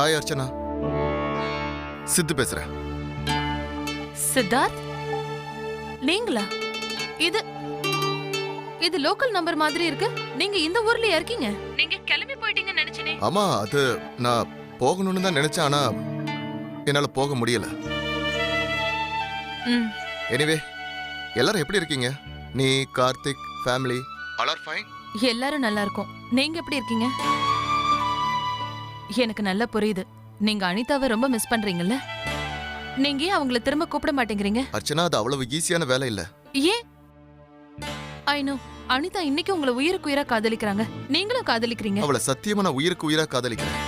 Hi Archana. சித்து பேசுறேன். சித்தார்த்? நீங்களா? இது இது லோக்கல் நம்பர் மாதிரி இருக்கு. நீங்க இந்த ஊர்லயா இருக்கீங்க. நீங்க கிளம்பி போயிட்டீங்கன்னு நினைச்சனே. ஆமா அது நான் போகணும்னு தான் நினைச்சேன் ஆனா என்னால போக முடியல. ம். எனிவே எல்லாரும் எப்படி இருக்கீங்க? நீ Karthik family all are fine எல்லாரும் நல்லா இருக்கும். நீங்க எப்படி இருக்கீங்க? எனக்கு நல்லா புரியுது. நீங்க அனிதாவை ரொம்ப மிஸ் பண்றீங்கல்ல? நீங்க ஏன் அவங்கள திரும்ப கூப்பிட மாட்டேங்கிறீங்க? அர்ச்சனா அது அவ்வளவு ஈஸியான வேலை இல்ல. ஏன்? ஐ நோ அனிதா இன்னைக்கு உங்களை உயிருக்கு உயிரா காதலிக்கிறாங்க. நீங்களும் காதலிக்கிறீங்க. அவளை சத்தியமா நான் உயிருக்கு உயிரா காதலிக்கிறேன்.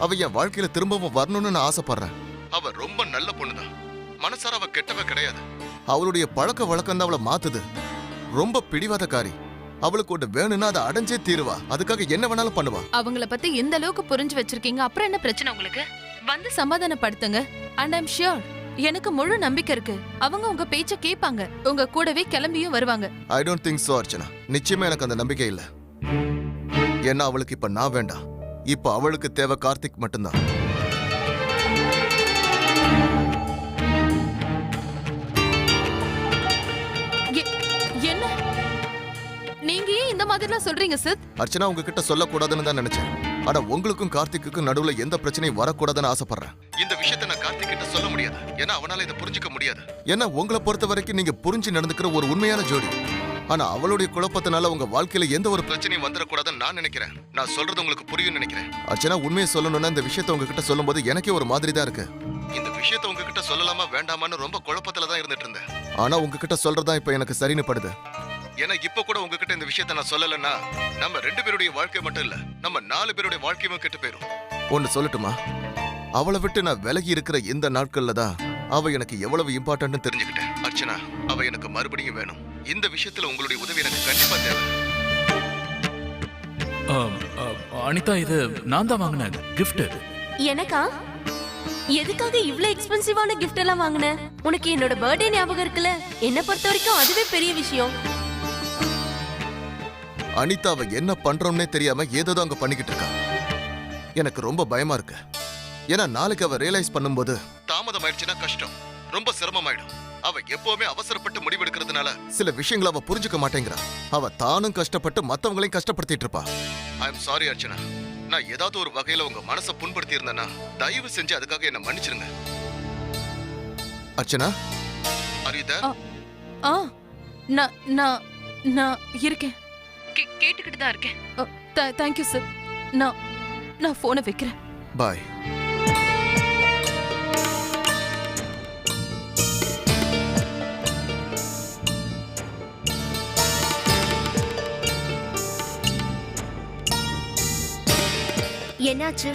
அவ என் வாழ்க்கையில திரும்பவும் வரணும்னு நான் ஆசைப்படுறேன். அவ ரொம்ப நல்ல பொண்ணுதான். மனசார அவ கெட்டவ கிடையாது. அவளுடைய பழக்க வழக்கம் தான் அவளை மாத்துது. ரொம்ப பிடிவாதக்காரி. அவளுக்கு ஒன்று வேணும்னா அதை அடைஞ்சே தீருவா. அதுக்காக என்ன வேணாலும் பண்ணுவா. அவங்கள பத்தி எந்த அளவுக்கு புரிஞ்சு வச்சிருக்கீங்க? அப்புறம் என்ன பிரச்சனை உங்களுக்கு? வந்து சமாதானப்படுத்துங்க. அண்ட் ஐம் ஷியோர் எனக்கு முழு நம்பிக்கை இருக்கு. அவங்க உங்க பேச்ச கேட்பாங்க. உங்க கூடவே கிளம்பியும் வருவாங்க. I don't think so Archana. நிச்சயமா எனக்கு அந்த நம்பிக்கை இல்ல. ஏன்னா அவளுக்கு இப்ப நான் வேண்டாம். இப்ப அவளுக்கு தேவை கார்த்திக் மட்டும்தான். மாதிரிலாம் சொல்றீங்க சித். அர்ச்சனா உங்ககிட்ட சொல்லக்கூடாதுன்னு தான் நினைச்சேன். ஆனா உங்களுக்கும் கார்த்திக்குக்கும் நடுவுல எந்த பிரச்சனையும் வரக்கூடாதுன்னு ஆசைப்படுறேன். இந்த விஷயத்தை நான் கார்த்திக் கிட்ட சொல்ல முடியாது. ஏன்னா அவனால இதை புரிஞ்சுக்க முடியாது. ஏன்னா உங்களை பொறுத்த வரைக்கும் நீங்க புரிஞ்சு நடந்துக்கிற ஒரு உண்மையான ஜோடி. ஆனா அவளுடைய குழப்பத்தினால உங்க வாழ்க்கையில எந்த ஒரு பிரச்சனையும் வந்துடக்கூடாதுன்னு நான் நினைக்கிறேன். நான் சொல்றது உங்களுக்கு புரியும் நினைக்கிறேன். அர்ச்சனா உண்மையை சொல்லணும்னா இந்த விஷயத்தை உங்ககிட்ட சொல்லும்போது எனக்கே ஒரு மாதிரி தான் இருக்கு. இந்த விஷயத்தை உங்ககிட்ட சொல்லலாமா வேண்டாமான்னு ரொம்ப குழப்பத்துல தான் இருந்துட்டு இருந்தேன். ஆனா உங்ககிட்ட சொல்றதா இப்ப எனக்கு சரின்னு படுது. ஏன்னா இப்ப கூட உங்ககிட்ட இந்த விஷயத்தை நான் சொல்லலைன்னா நம்ம ரெண்டு பேருடைய வாழ்க்கை மட்டும் இல்ல நம்ம நாலு பேருடைய வாழ்க்கையுமே கெட்டு போயிரும். ஒன்னு சொல்லட்டுமா? அவளை விட்டு நான் விலகி இருக்கிற இந்த நாட்கள்ல தான் அவ எனக்கு எவ்வளவு இம்பார்ட்டன்ட்னு தெரிஞ்சுக்கிட்டேன். அர்ச்சனா அவ எனக்கு மறுபடியும் வேணும். இந்த விஷயத்துல உங்களுடைய உதவி எனக்கு கண்டிப்பா தேவை. அனிதா இது நான் தான் வாங்கினேன். கிஃப்ட் எனக்கா? எதுக்காக இவ்ளோ எக்ஸ்பென்சிவான கிஃப்ட் எல்லாம் வாங்குன? உனக்கு என்னோட பர்த்டே ஞாபகம் இருக்குல்ல? என்ன பொறுத்த வரைக்கும் அதுவே பெரிய விஷயம். அனிதாவை என்ன பண்றோம்னே தெரியாம ஏதோ அங்க பண்ணிக்கிட்டு இருக்கா. எனக்கு ரொம்ப பயமா இருக்கு. ஏன்னா நாளைக்கு அவ ரியலைஸ் பண்ணும்போது தாமதம் ஆயிடுச்சுன்னா கஷ்டம். ரொம்ப சிரமமாயிடும். அவ எப்பவுமே அவசரப்பட்டு முடிவெடுக்கிறதுனால சில விஷயங்களை அவ புரிஞ்சுக்க மாட்டேங்கிறா. அவ தானும் கஷ்டப்பட்டு மத்தவங்களையும் கஷ்டப்படுத்திட்டு இருப்பா. I am sorry Archana. நான் ஏதாவது ஒரு வகையில உங்க மனசை புண்படுத்தி இருந்தேன்னா தயவு செஞ்சு அதுக்காக என்ன மன்னிச்சிருங்க. அர்ச்சனா? அரியுதா ஆ நான் நான் நான் இருக்கேன். கேட்டுக்கிட்டு தான் இருக்கேன். தேங்க்யூ சார் நான் நான் போனை வைக்கிறேன். பாய் என்னாச்சு?